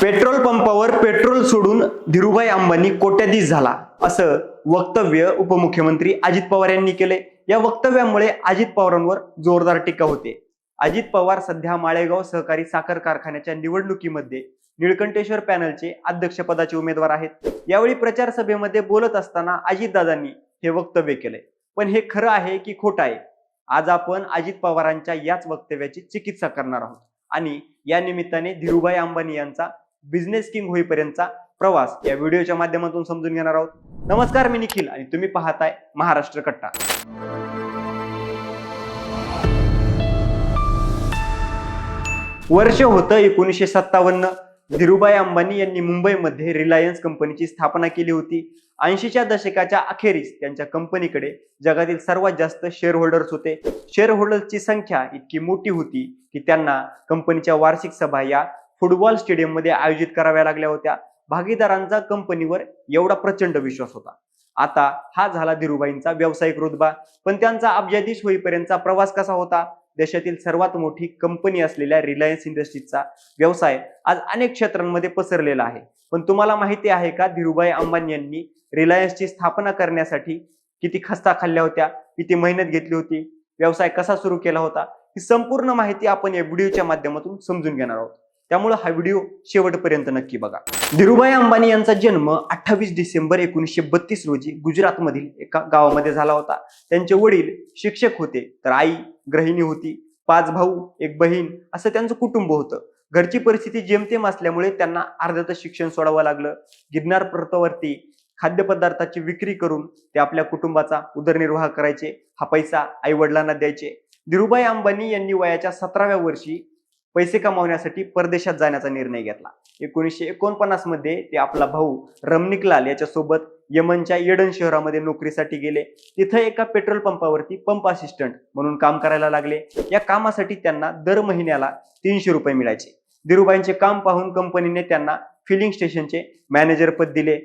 Petrol पंपावर petrol सोडून धीरुभाई अंबानी कोट्याधीश झाला असं वक्तव्य उपमुख्यमंत्री अजित पवार यांनी केले या वक्तव्यामुळे अजित पवारांवर जोरदार टीका होते. अजित पवार सध्या माळेगाव सहकारी साखर कारखान्याच्या निवडणुकीमध्ये निळकंठेश्वर पॅनलचे अध्यक्षपदाचे उमेदवार आहेत. यावेळी प्रचार सभेमध्ये बोलत असताना अजितदादांनी हे वक्तव्य केले पण हे खरं आहे की खोटं आहे? आज आपण अजित पवारांच्या याच वक्तव्याची चिकित्सा करणार आहोत. आणि या निमित्ताने धीरुभाई अंबानी यांचा बिझनेस किंग होईपर्यंतचा प्रवास या व्हिडिओच्या माध्यमातून समजून घेणार आहोत. नमस्कार मी निखिल आणि तुम्ही पाहताय महाराष्ट्र कट्टा. वर्ष होतं एकोणीसशे सत्तावन्न. धीरुभाई अंबानी यांनी मुंबईमध्ये रिलायन्स कंपनीची स्थापना केली होती. ऐंशीच्या दशकाच्या अखेरीस त्यांच्या कंपनीकडे जगातील सर्वात जास्त शेअर होल्डर्स होते. शेअर होल्डर्सची संख्या इतकी मोठी होती की त्यांना कंपनीच्या वार्षिक सभा या फुटबॉल स्टेडियममध्ये आयोजित कराव्या लागल्या होत्या. भागीदारांचा कंपनीवर एवढा प्रचंड विश्वास होता. आता हा झाला धीरुबाईंचा व्यावसायिक रुतबा. पण त्यांचा अब्जाधीश होईपर्यंतचा प्रवास कसा होता? देशातील सर्वात मोठी कंपनी असलेल्या रिलायन्स इंडस्ट्रीजचा व्यवसाय आज अनेक क्षेत्रांमध्ये पसरलेला आहे. पण तुम्हाला माहिती आहे का धीरुभाई अंबानी यांनी रिलायन्सची स्थापना करण्यासाठी किती खस्ता खाल्ल्या होत्या किती मेहनत घेतली होती व्यवसाय कसा सुरू केला होता ही संपूर्ण माहिती आपण या व्हिडिओच्या माध्यमातून समजून घेणार आहोत. त्यामुळे हा व्हिडिओ शेवटपर्यंत नक्की बघा. धीरुभाई अंबानी यांचा जन्म अठ्ठावीस डिसेंबर एकोणीसशे बत्तीस रोजी गुजरातमधील एका गावामध्ये झाला होता. त्यांचे वडील शिक्षक होते तर आई गृहिणी होती पाच भाऊ एक बहीण असं त्यांचं कुटुंब होतं. घरची परिस्थिती जेमतेम असल्यामुळे त्यांना अर्ध्याचं शिक्षण सोडावं लागलं. गिरनार पर्वतावरती खाद्यपदार्थाची विक्री करून ते आपल्या कुटुंबाचा उदरनिर्वाह करायचे. हा पैसा आई वडिलांना द्यायचे. धीरुभाई अंबानी यांनी वयाच्या सतराव्या वर्षी पैसे कमावण्यासाठी परदेशात जाण्याचा निर्णय घेतला. एकोणीसशे एकोणपन्नासमध्ये ते आपला भाऊ रमनिकलाल याच्यासोबत यमनच्या येडन शहरामध्ये नोकरीसाठी गेले. तिथं एका पेट्रोल पंपावरती पंप असिस्टंट म्हणून काम करायला लागले. या कामासाठी त्यांना दर महिन्याला तीनशे रुपये मिळायचे. धीरुबाईंचे काम पाहून कंपनीने त्यांना फिलिंग स्टेशनचे मॅनेजर पद दिले.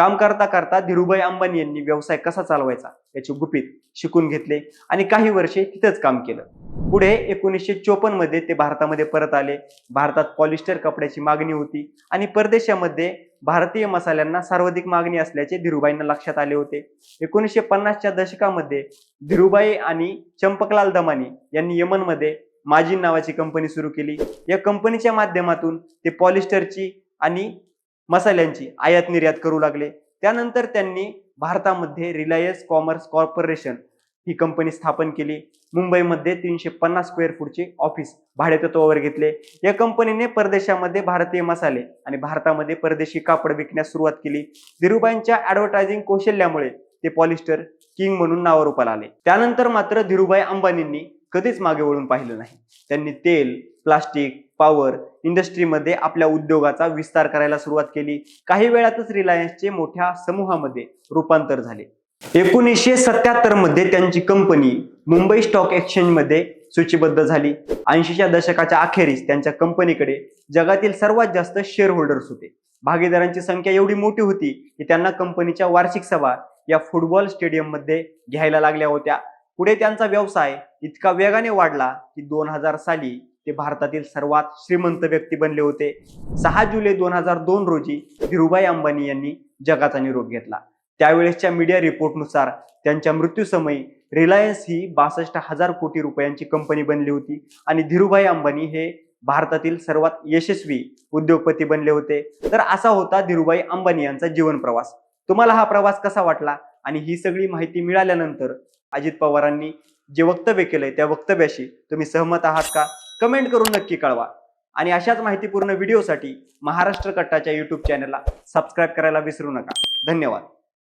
काम करता करता धीरुभाई अंबानी यांनी व्यवसाय कसा चालवायचा याचे गुपित शिकून घेतले आणि काही वर्षे तिथंच काम केलं. पुढे एकोणीसशे चोपन्नमध्ये ते भारतामध्ये परत आले. भारतात पॉलिस्टर कपड्याची मागणी होती आणि परदेशामध्ये भारतीय मसाल्यांना सर्वाधिक मागणी असल्याचे धीरुभाईंना लक्षात आले होते. एकोणीसशे पन्नासच्या दशकामध्ये धीरुभाई आणि चंपकलाल दमानी यांनी यमनमध्ये माजिन नावाची कंपनी सुरू केली. या कंपनीच्या माध्यमातून ते पॉलिस्टरची आणि मसाल्यांची आयात निर्यात करू लागले. त्यानंतर त्यांनी भारतामध्ये रिलायन्स कॉमर्स कॉर्पोरेशन ही कंपनी स्थापन केली. मुंबईमध्ये तीनशे पन्नास स्क्वेअर फूटचे ऑफिस भाडेतत्वावर घेतले. या कंपनीने परदेशामध्ये भारतीय मसाले आणि भारतामध्ये परदेशी कापड विकण्यास सुरुवात केली. धीरुबाईंच्या ऍडव्हर्टायझिंग कौशल्यामुळे ते पॉलिस्टर किंग म्हणून नावारूपाला आले. त्यानंतर मात्र धीरुभाई अंबानींनी कधीच मागे वळून पाहिलं नाही. त्यांनी तेल प्लास्टिक पॉवर इंडस्ट्रीमध्ये आपल्या उद्योगाचा विस्तार करायला सुरुवात केली. काही वेळातच रिलायन्सचे मोठ्या समूहामध्ये रूपांतर झाले. एकोणीसशे सत्याहत्तरमध्ये त्यांची कंपनी मुंबई स्टॉक एक्सचेंजमध्ये सूचीबद्ध झाली. ऐंशीच्या दशकाच्या अखेरीस त्यांच्या कंपनीकडे जगातील सर्वात जास्त शेअर होल्डर्स होते. भागीदारांची संख्या एवढी मोठी होती की त्यांना कंपनीच्या वार्षिक सभा या फुटबॉल स्टेडियममध्ये घ्यायला लागल्या होत्या. पुढे त्यांचा व्यवसाय इतका वेगाने वाढला की दोन हजार साली ते भारतातील सर्वात श्रीमंत व्यक्ती बनले होते. सहा जुलै दोन हजार दोन रोजी धीरुभाई अंबानी यांनी जगाचा निरोप घेतला. त्यावेळेसच्या मीडिया रिपोर्टनुसार त्यांच्या मृत्यूसमयी रिलायन्स ही बासष्ट हजार कोटी रुपयांची कंपनी बनली होती आणि धीरुभाई अंबानी हे भारतातील सर्वात यशस्वी उद्योगपती बनले होते. तर असा होता धीरुभाई अंबानी यांचा जीवन प्रवास. तुम्हाला हा प्रवास कसा वाटला? आणि ही सगळी माहिती मिळाल्यानंतर अजित पवारांनी जे वक्तव्य केलंय त्या वक्तव्याशी तुम्ही सहमत आहात का? कमेंट करून नक्की कळवा. आणि अशाच माहितीपूर्ण व्हिडिओसाठी महाराष्ट्र कट्टाच्या यूट्यूब चॅनलला सबस्क्राईब करायला विसरू नका. धन्यवाद.